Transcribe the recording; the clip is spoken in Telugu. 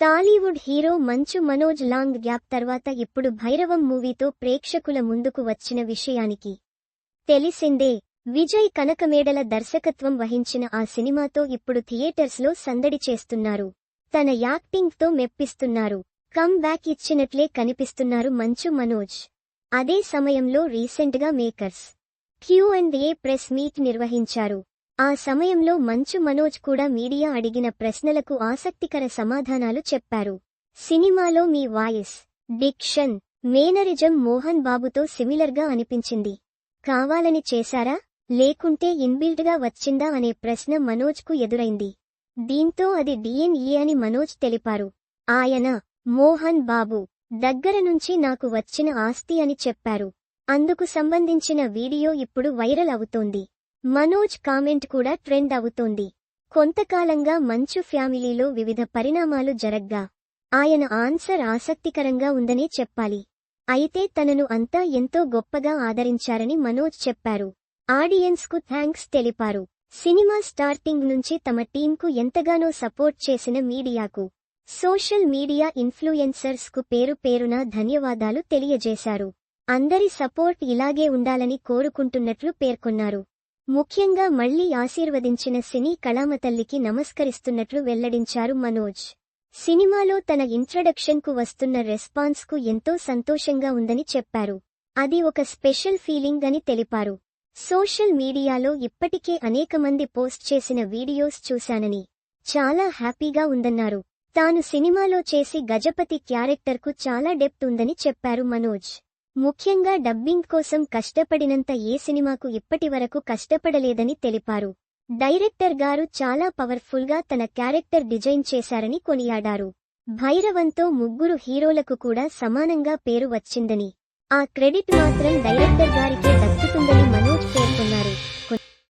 Tollywood hero Manchu Manoj long gap తర్వాత ఇప్పుడు భైరవం మూవీతో ప్రేక్షకుల ముందుకు వచ్చిన విషయానికి తెలిసిందే విజయ్ కనకమేడల దర్శకత్వం వహించిన ఆ సినిమాతో ఇప్పుడు థియేటర్స్లో సందడి చేస్తున్నారు. తన యాక్టింగ్తో మెప్పిస్తున్నారు. కమ్ బ్యాక్ ఇచ్చినట్లే కనిపిస్తున్నారు మంచు మనోజ్. అదే సమయంలో రీసెంట్గా makers Q and A press meet నిర్వహించారు. ఆ సమయంలో మంచు మనోజ్ కూడా మీడియా అడిగిన ప్రశ్నలకు ఆసక్తికర సమాధానాలు చెప్పారు. సినిమాలో మీ వాయిస్ డిక్షన్ మేనరిజం మోహన్ బాబుతో సిమిలర్గా అనిపించింది. కావాలని చేశారా? లేకుంటే ఇన్బిల్డ్గా వచ్చిందా అనే ప్రశ్న మనోజ్కు ఎదురైంది. దీంతో అది డిఎన్ఈ అని మనోజ్ తెలిపారు. ఆయన మోహన్ బాబు దగ్గర నుంచి నాకు వచ్చిన ఆస్తి అని చెప్పారు. అందుకు సంబంధించిన వీడియో ఇప్పుడు వైరల్ అవుతోంది. మనోజ్ కామెంట్ కూడా ట్రెండ్ అవుతోంది. కొంతకాలంగా మంచు ఫ్యామిలీలో వివిధ పరిణామాలు జరగ్గా. ఆయన ఆన్సర్ ఆసక్తికరంగా ఉందనే చెప్పాలి. అయితే తనను అంతా ఎంతో గొప్పగా ఆదరించారని మనోజ్ చెప్పారు. ఆడియన్స్కు థ్యాంక్స్ తెలిపారు. సినిమా స్టార్టింగ్ నుంచి తమ టీంకు ఎంతగానో సపోర్ట్ చేసిన మీడియాకు. సోషల్ మీడియా ఇన్ఫ్లుయెన్సర్స్కు పేరు పేరున ధన్యవాదాలు తెలియజేశారు. అందరి సపోర్ట్ ఇలాగే ఉండాలని కోరుకుంటున్నట్లు పేర్కొన్నారు. ముఖ్యంగా మళ్ళీ ఆశీర్వదించిన సినీ కళామతల్లికి నమస్కరిస్తున్నట్లు వెల్లడించారు మనోజ్. సినిమాలో తన ఇంట్రడక్షన్కు వస్తున్న రెస్పాన్స్కు ఎంతో సంతోషంగా ఉందని చెప్పారు. అది ఒక స్పెషల్ ఫీలింగ్ అని తెలిపారు. సోషల్ మీడియాలో ఇప్పటికే అనేక మంది పోస్ట్ చేసిన వీడియోస్ చూశానని. చాలా హ్యాపీగా ఉందన్నారు. తాను సినిమాలో చేసి గజపతి క్యారెక్టర్కు చాలా డెప్త్ ఉందని చెప్పారు మనోజ్. ముఖ్యంగా డబ్బింగ్ కోసం కష్టపడినంత ఏ సినిమాకు ఇప్పటివరకు కష్టపడలేదని తెలిపారు. డైరెక్టర్ గారు చాలా పవర్ఫుల్గా తన క్యారెక్టర్ డిజైన్ చేశారని కొనియాడారు. భైరవంతో ముగ్గురు హీరోలకు కూడా సమానంగా పేరు వచ్చిందని. ఆ క్రెడిట్ మాత్రం డైరెక్టర్ గారికే దక్కుతుందని మనోజ్